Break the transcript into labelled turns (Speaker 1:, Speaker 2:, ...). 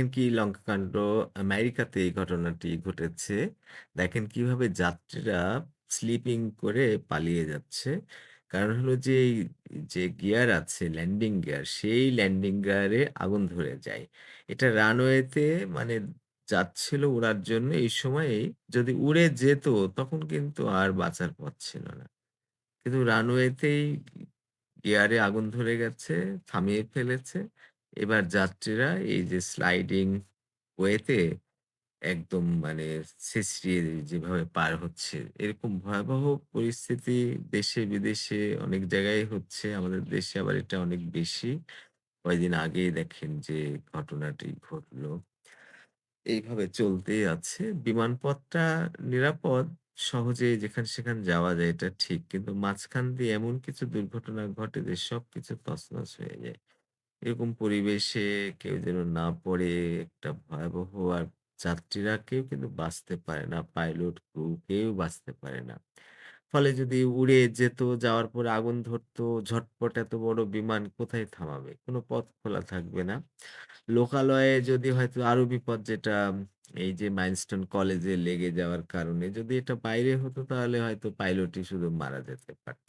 Speaker 1: দেখেন কি লঙ্কাকাণ্ড আমেরিকাতে এই ঘটনাটি ঘটেছে। দেখেন কীভাবে যাত্রীরা স্লিপিং করে পালিয়ে যাচ্ছে। কারণ হলো যে, এই যে গিয়ার আছে ল্যান্ডিং গিয়ার, সেই ল্যান্ডিং গিয়ারে আগুন ধরে যায়। এটা রানওয়েতে মানে যাচ্ছিল উড়ার জন্য এই সময়েই যদি উড়ে যেত তখন কিন্তু আর বাঁচার পথ ছিল না। কিন্তু রানওয়েতেই গিয়ারে আগুন ধরে গেছে, থামিয়ে ফেলেছে। এবার যাত্রীরা এই যে স্লাইডিং ওয়েতে একদম মানে ছেঁচড়িয়ে যেভাবে পার হচ্ছে, এরকম ভয়াবহ পরিস্থিতি দেশে-বিদেশে অনেক জায়গায় হচ্ছে। আমাদের দেশে আবার এটা অনেক বেশি। কয়েকদিন আগেই দেখেন যে ঘটনাটি ঘটলো। এইভাবে চলতেই আছে। বিমানপথটা নিরাপদ। সহজেই যেখানে সেখানে যাওয়া যায় এটা ঠিক। কিন্তু মাঝখান দিয়ে এমন কিছু দুর্ঘটনা ঘটে যে সবকিছু তছনছ হয়ে যায়। এরকম পরিবেশে কেউ যেন না পড়ে একটা ভয়াবহ আর যাত্রীরা কেউ কিন্তু বাঁচতে পারে না। পাইলট, ক্রু কেউ বাঁচতে পারে না। ফলে যদি উড়ে যেত, যাওয়ার পরে আগুন ধরতো, ঝটপট এত বড় বিমান কোথায় থামাবে? কোনো পথ খোলা থাকবে না। লোকালয়ে যদি হয়তো আরও বিপদ যেটা এই যে মাইলস্টোন কলেজে লেগে যাওয়ার কারণে যদি এটা বাইরে হতো তাহলে হয়তো পাইলটই শুধু মারা যেতে পারত।